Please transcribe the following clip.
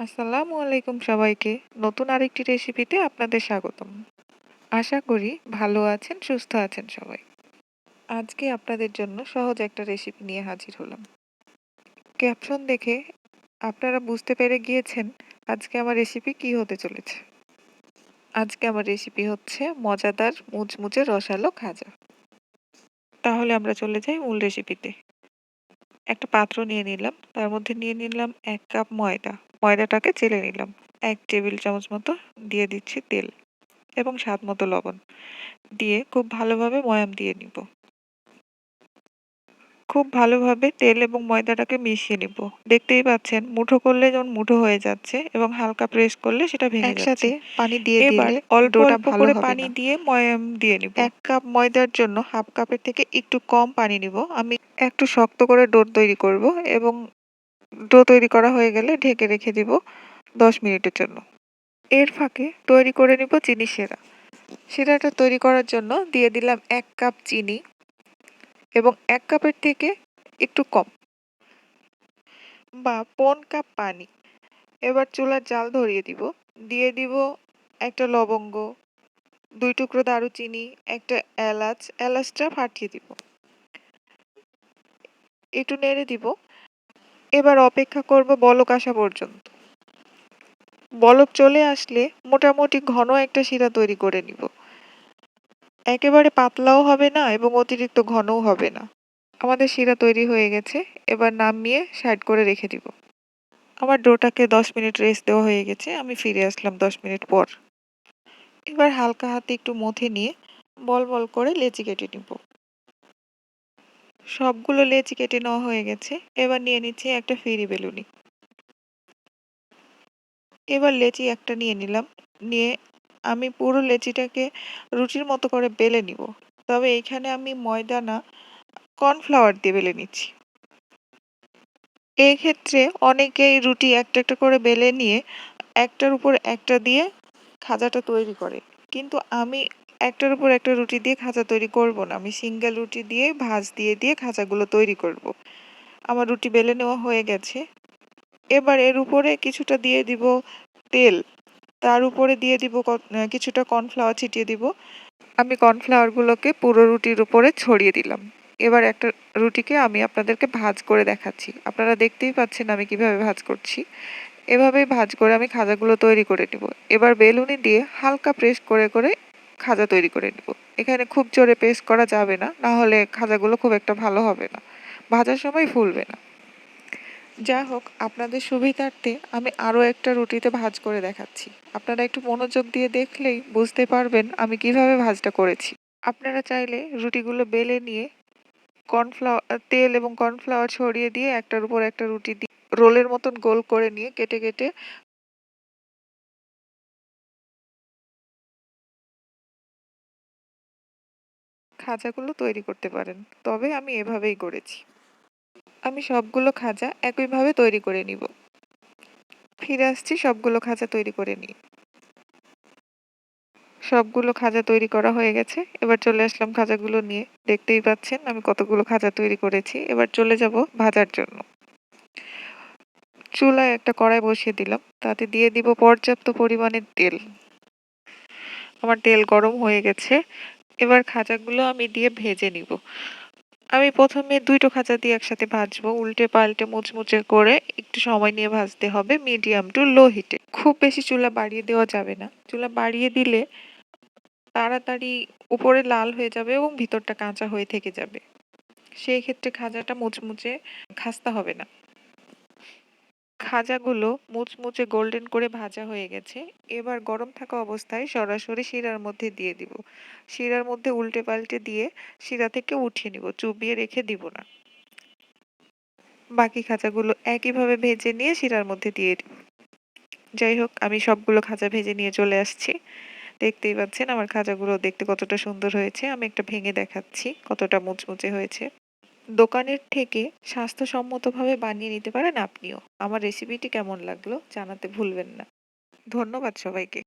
আসসালামু আলাইকুম সবাইকে। নতুন আরেকটি রেসিপিতে আপনাদের স্বাগতম। আশা করি ভালো আছেন, সুস্থ আছেন সবাই। আজকে আপনাদের জন্য সহজ একটা রেসিপি নিয়ে হাজির হলাম। ক্যাপশন দেখে আপনারা বুঝতে পেরে গিয়েছেন আজকে আমার রেসিপি কি হতে চলেছে। আজকে আমার রেসিপি হচ্ছে মজাদার মুচমুচে রসালো খাজা। তাহলে আমরা চলে যাই মূল রেসিপিতে। একটা পাত্র নিয়ে নিলাম। তার মধ্যে নিয়ে নিলাম এক কাপ ময়দা। ময়দাটাকে চেলে নিলাম। এক টেবিল চামচ মতো দিয়ে দিচ্ছি তেল এবং স্বাদ মতো লবণ। দিয়ে খুব ভালোভাবে ময়াম দিয়ে নিব। খুব ভালোভাবে তেল এবং ময়দাটাকে মিশিয়ে নিব। দেখতেই পাচ্ছেন মুঠো করলে যেমন মুঠো হয়ে যাচ্ছে এবং হালকা প্রেস করলে সেটা ভেঙে যাচ্ছে। পানি দিয়ে এবার অল্প অল্প করে পানি দিয়ে ময়াম দিয়ে নিব। এক কাপ ময়দার জন্য হাফ কাপের থেকে একটু কম পানি নিব। আমি একটু শক্ত করে ডো তৈরি করব এবং ডো তৈরি করা হয়ে গেলে ঢেকে রেখে দিব দশ মিনিটের জন্য। এর ফাঁকে তৈরি করে নিব চিনি সেরা। সেরাটা তৈরি করার জন্য দিয়ে দিলাম এক কাপ চিনি। এবং এক কাপের থেকে একটু কম। বা পন কাপ পানি। এবার চুলার জাল ধরিয়ে দিব। দিয়ে দিব একটা লবঙ্গ, দুই টুকরো দারুচিনি, একটা এলাচ, এলাচটা ফাটিয়ে দিব। একটু নেড়ে দিব। এবার অপেক্ষা করব বলক আসা পর্যন্ত। বলক চলে আসলে মোটামুটি ঘন একটা শিরা তৈরি করে নিব। একেবারে পাতলাও হবে না এবং অতিরিক্ত ঘনও হবে না। আমাদের শিরা তৈরি হয়ে গেছে, এবার নামিয়ে সাইড করে রেখে দিব। আমার ডোটাকে দশ মিনিট রেস্ট দেওয়া হয়ে গেছে, আমি ফিরে আসলাম দশ মিনিট পর। এবার হালকা হাতে একটু মথে নিয়ে বল বল করে লেচি কেটে নিব। সবগুলো লেচি কেটে নেওয়া হয়ে গেছে, এবার নিয়ে নিচ্ছি একটা ফিরি বেলুনি। এবার লেচি একটা নিয়ে নিলাম, নিয়ে আমি পুরো লেচিটাকে রুটির মতো করে বেলে নিব। তবে এখানে আমি ময়দা না কর্নফ্লাওয়ার দিয়ে বেলে নিচ্ছি। এই ক্ষেত্রে অনেকেই রুটি একটা একটা করে বেলে নিয়ে একটার উপর একটা দিয়ে খাজাটা তৈরি করে। কিন্তু আমি একটার উপর একটা রুটি দিয়ে খাজা তৈরি করব না। আমি সিঙ্গেল রুটি দিয়ে, ভাজ দিয়ে দিয়ে খাজাগুলো তৈরি করব। আমার রুটি বেলে নেওয়া হয়ে গেছে। এবার এর উপরে কিছুটা দিয়ে দিব তেল। তার উপরে দিয়ে দিব কিছুটা কর্নফ্লাওয়ার ছিটিয়ে দিব। আমি কর্নফ্লাওয়ারগুলোকে পুরো রুটির উপরে ছড়িয়ে দিলাম। এবার একটা রুটিকে আমি আপনাদেরকে ভাজ করে দেখাচ্ছি। আপনারা দেখতেই পাচ্ছেন আমি কীভাবে ভাজ করছি। এভাবেই ভাজ করে আমি খাজাগুলো তৈরি করে নিব। এবার বেলুনি দিয়ে হালকা প্রেস করে করে খাজা তৈরি করে নিব। এখানে খুব জোরে প্রেস করা যাবে না না হলে খাজাগুলো খুব একটা ভালো হবে না। ভাজার সময় ফুলবে না। যা হোক, আপনাদের সুবিধার্থে আমি আরও একটা রুটিতে ভাজ করে দেখাচ্ছি। আপনারা একটু মনোযোগ দিয়ে দেখলেই বুঝতে পারবেন আমি কীভাবে ভাজটা করেছি। আপনারা চাইলে রুটিগুলো বেলে নিয়ে কর্নফ্লাওয়ার, তেল এবং কর্নফ্লাওয়ার ছড়িয়ে দিয়ে একটার উপর একটা রুটি দিয়ে রোলের মতন গোল করে নিয়ে কেটে কেটে খাজাগুলো তৈরি করতে পারেন। তবে আমি এভাবেই করেছি। আমি সবগুলো খাজা একইভাবে তৈরি করে নিব। ফিরে আসছি, সবগুলো খাজা তৈরি করে নিই সবগুলো খাজা তৈরি করা হয়ে গেছে। এবার চলে আসলাম খাজাগুলো নিয়ে। দেখতেই পাচ্ছেন, আমি কতগুলো খাজা তৈরি করেছি। এবার চলে যাব ভাজার জন্য। চুলায় একটা কড়াই বসিয়ে দিলাম। তাতে দিয়ে দিব পর্যাপ্ত পরিমাণে তেল। আমার তেল গরম হয়ে গেছে। এবার খাজাগুলো আমি দিয়ে ভেজে নিব। আমি প্রথমে দুইটো খাঁচা দিয়ে একসাথে ভাজবো, উল্টে পাল্টে মুচমুচে করে একটু সময় নিয়ে ভাজতে হবে মিডিয়াম টু লো হিটে খুব বেশি চুলা বাড়িয়ে দেওয়া যাবে না। চুলা বাড়িয়ে দিলে তাড়াতাড়ি উপরে লাল হয়ে যাবে এবং ভিতরটা কাঁচা হয়ে থেকে যাবে। সেই ক্ষেত্রে খাজাটা মুচমুচে খাস্তা হবে না। খাজাগুলো মুচমুচে গোল্ডেন করে ভাজা হয়ে গেছে। এবার গরম থাকা অবস্থায় সরাসরি শিরার মধ্যে দিয়ে দিব। শিরার মধ্যে উল্টে পাল্টে দিয়ে শিরা থেকে উঠিয়ে নিব, চুবিয়ে রেখে দিব না। বাকি খাজাগুলো একইভাবে ভেজে নিয়ে শিরার মধ্যে দিয়ে দিব। যাই হোক, আমি সবগুলো খাজা ভেজে নিয়ে চলে আসছি। দেখতেই পাচ্ছেন আমার খাজাগুলো দেখতে কতটা সুন্দর হয়েছে। আমি একটা ভেঙে দেখাচ্ছি কতটা মুচমুচে হয়েছে। দোকানের থেকে স্বাস্থ্যসম্মতভাবে বানিয়ে নিতে পারেন আপনিও। আমার রেসিপিটি কেমন লাগল জানাতে ভুলবেন না। ধন্যবাদ সবাইকে।